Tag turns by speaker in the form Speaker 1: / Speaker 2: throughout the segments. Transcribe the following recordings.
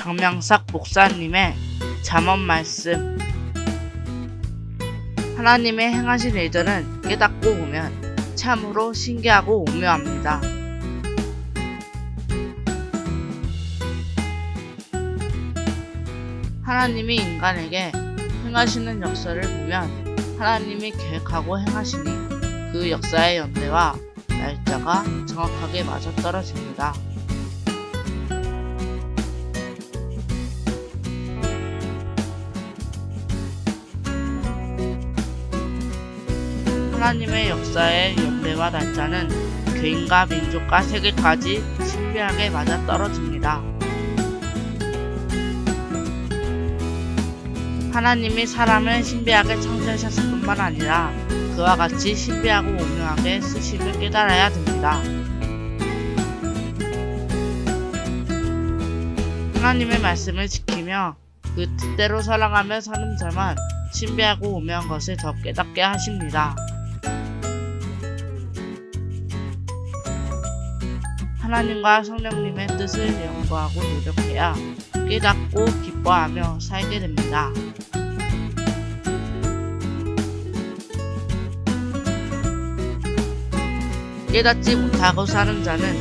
Speaker 1: 장명삭 목사님의 잠언 말씀 하나님의 행하신 일들은 깨닫고 보면 참으로 신기하고 오묘합니다. 하나님이 인간에게 행하시는 역사를 보면 하나님이 계획하고 행하시니 그 역사의 연대와 날짜가 정확하게 맞아떨어집니다. 하나님의 역사의 연대와 날짜는 개인과 민족과 세계까지 신비하게 맞아떨어집니다. 하나님이 사람을 신비하게 창조하셨을 뿐만 아니라 그와 같이 신비하고 오묘하게 쓰심을 깨달아야 됩니다. 하나님의 말씀을 지키며 그 뜻대로 살아가며 사는 자만 신비하고 오묘한 것을 더 깨닫게 하십니다. 하나님과 성령님의 뜻을 연구하고 노력해야 깨닫고 기뻐하며 살게 됩니다. 깨닫지 못하고 사는 자는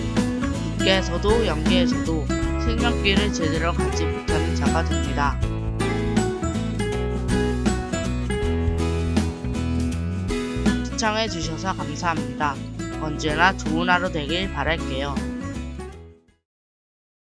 Speaker 1: 육계에서도 영계에서도 생명길을 제대로 갖지 못하는 자가 됩니다. 시청해 주셔서 감사합니다. 언제나 좋은 하루 되길 바랄게요.